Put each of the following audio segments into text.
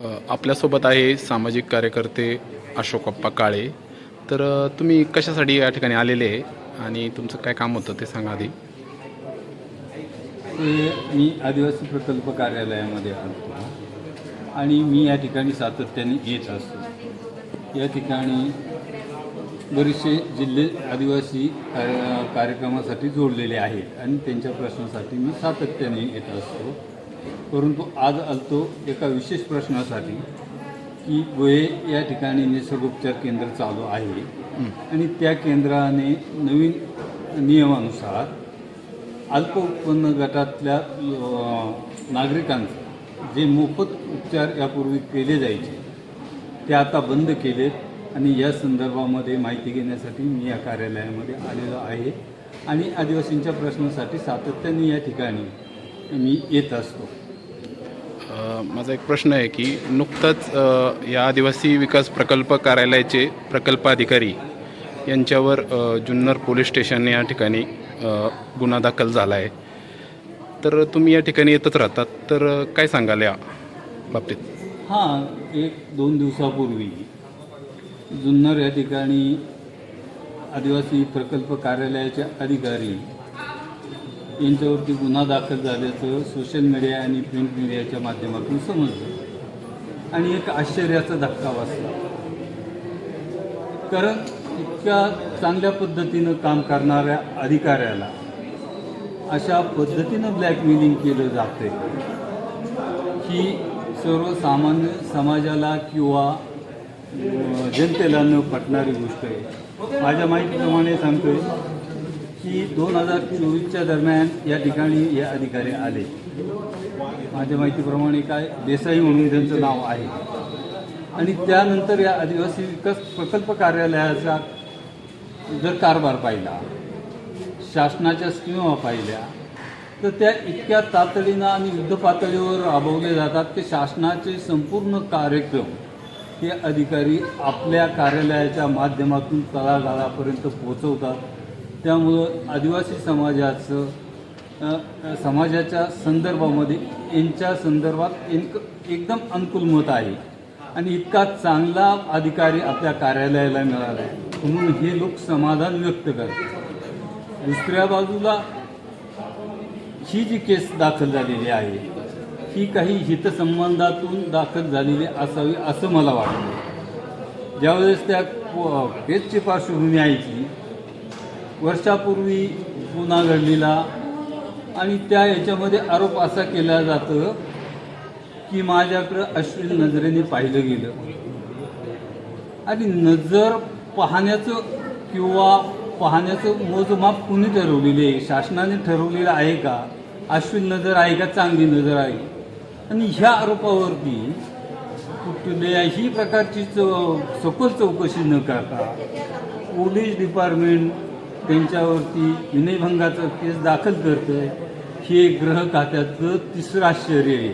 आपल्यासोबत आहे सामाजिक कार्यकर्ते अशोकप्पा काळे. तर तुम्ही कशासाठी या ठिकाणी आलेले आहे आणि तुमचं काय काम होतं ते सांगा आधी. मी आदिवासी प्रकल्प कार्यालयामध्ये आलो आणि मी या ठिकाणी सातत्याने येत असतो. या ठिकाणी बरेचसे जिल्हे आदिवासी कार्य कार्यक्रमासाठी जोडलेले आहेत आणि त्यांच्या प्रश्नासाठी मी सातत्याने येत असतो. परंतु आज आलतो एका विशेष प्रश्नासाठी की गोये या ठिकाणी निसर्गोपचार केंद्र चालू आहे. आणि त्या केंद्राने नवीन नियमानुसार अल्प उत्पन्न गटातल्या नागरिकांचं जे मोफत उपचार यापूर्वी केले जायचे ते आता बंद केलेत. आणि या संदर्भामध्ये माहिती घेण्यासाठी मी या कार्यालयामध्ये आलेलो आहे. आणि आदिवासींच्या प्रश्नासाठी सातत्याने या ठिकाणी मी येत असतो. माझा एक प्रश्न आहे की नुकताच या आदिवासी विकास प्रकल्प कार्यालयाचे प्रकल्प अधिकारी यांच्यावर जुन्नर पोलीस स्टेशन या ठिकाणी गुन्हा दाखल झाला आहे. तर तुम्ही या ठिकाणी येतच राहतात. तर काय सांगाल या बाबतीत? हां एक दोन दिवसापूर्वी जुन्नर या ठिकाणी आदिवासी प्रकल्प कार्यालयाचे अधिकारी यांच्यावरती गुन्हा दाखल झाल्याचं सोशल मीडिया आणि प्रिंट मीडियाच्या माध्यमातून समजलं. आणि एक आश्चर्याचा धक्का बसला. कारण इतक्या चांगल्या पद्धतीनं काम करणाऱ्या अधिकाऱ्याला अशा पद्धतीनं ब्लॅकमेलिंग केलं जाते ही सर्वसामान्य समाजाला किंवा जनतेला न पटणारी गोष्ट आहे. माझ्या माहितीप्रमाणे सांगतोय की दोन हजार चोवीसच्या दरम्यान या ठिकाणी हे अधिकारी आले. माझ्या माहितीप्रमाणे काय देसाई म्हणून त्यांचं नाव आहे. आणि त्यानंतर या आदिवासी विकास प्रकल्प कार्यालयाचा जर कारभार पाहिला शासनाच्या स्कीमा पाहिल्या तर त्या इतक्या तातडीनं आणि युद्ध पातळीवर राबवले जातात की शासनाचे संपूर्ण कार्यक्रम हे अधिकारी आपल्या कार्यालयाच्या माध्यमातून तळागाळापर्यंत पोचवतात त्यामुळं आदिवासी समाजाचं समाजाच्या संदर्भामध्ये यांच्या संदर्भात एक एकदम अनुकूल मत आहे. आणि इतका चांगला अधिकारी आपल्या कार्यालयाला मिळाला आहे म्हणून हे लोक समाधान व्यक्त करतात. दुसऱ्या बाजूला ही जी केस दाखल झालेली आहे ही काही हितसंबंधातून दाखल झालेली असावी असं मला वाटतं. ज्यावेळेस त्या केसची पार्श्वभूमी ऐकली वर्षापूर्वी गुन्हा घडलेला आणि त्या याच्यामध्ये आरोप असा केला जातं की माझ्याकडं अश्विन नजरेने पाहिलं गेलं. आणि नजर पाहण्याचं किंवा पाहण्याचं मोजमाप कुणी ठरवलेले आहे? शासनाने ठरवलेलं आहे का? अश्विन नजर आहे का? चांगली नजर आहे. आणि ह्या आरोपावरती कुठल्याही प्रकारची चौ सखोल चौकशी न करता पोलीस डिपार्टमेंट त्यांच्यावरती विनयभंगाचं केस दाखल करतं आहे हे ग्रह खात्याचं तिसरं आश्चर्य आहे.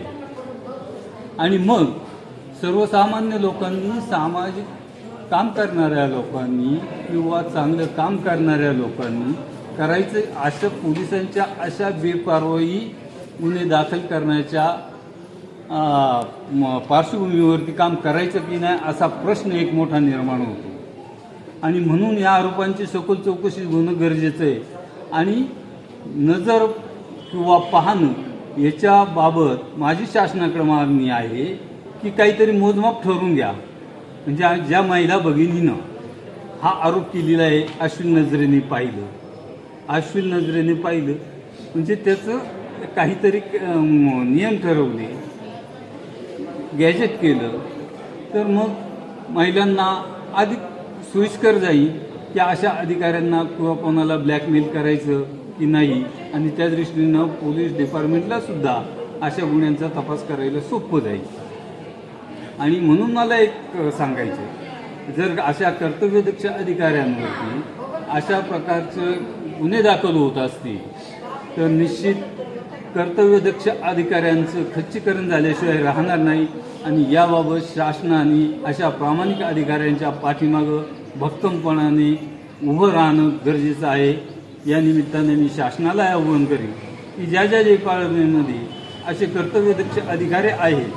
आणि मग सर्वसामान्य लोकांनी सामाजिक काम करणाऱ्या लोकांनी किंवा चांगलं काम करणाऱ्या लोकांनी करायचं अशा पोलिसांच्या अशा बेपारवाई गुन्हे दाखल करण्याच्या पार्श्वभूमीवरती काम करायचं की नाही असा प्रश्न एक मोठा निर्माण होतो. आणि म्हणून या आरोपांची सखोल चौकशी होणं गरजेचं आहे. आणि नजर किंवा पाहणं याच्याबाबत माझी शासनाकडे मागणी आहे की काहीतरी मोजमाप ठरवून घ्या. म्हणजे ज्या महिला भगिनीनं हा आरोप केलेला आहे अश्विन नजरेने पाहिलं. अश्विन नजरेने पाहिलं. म्हणजे त्याचं काहीतरी नियम ठरवले. गॅजेट केलं. तर मग महिलांना अधिक सोयीस्कर जाईल की अशा अधिकाऱ्यांना किंवा कोणाला ब्लॅकमेल करायचं की नाही. आणि त्या दृष्टीनं पोलीस डिपार्टमेंटला सुद्धा अशा गुन्ह्यांचा तपास करायला सोपं जाईल. आणि म्हणून मला एक सांगायचं जर अशा कर्तव्यदक्ष अधिकाऱ्यांवरती अशा प्रकारचे गुन्हे दाखल होत असतील तर निश्चित कर्तव्यदक्ष अधिकाऱ्यांचं खच्चीकरण झाल्याशिवाय राहणार नाही आणि याबाबत शासनाने अशा प्रामाणिक अधिकाऱ्यांच्या पाठीमागं भक्कमपणाने उभं राहणं गरजेचं आहे. या निमित्ताने मी शासनाला आव्हान करेन की ज्या ज्या डिपार्टमेंटमध्ये असे कर्तव्यदक्ष अधिकारी आहेत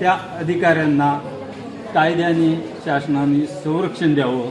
त्या अधिकाऱ्यांना कायद्याने शासनाने संरक्षण द्यावं.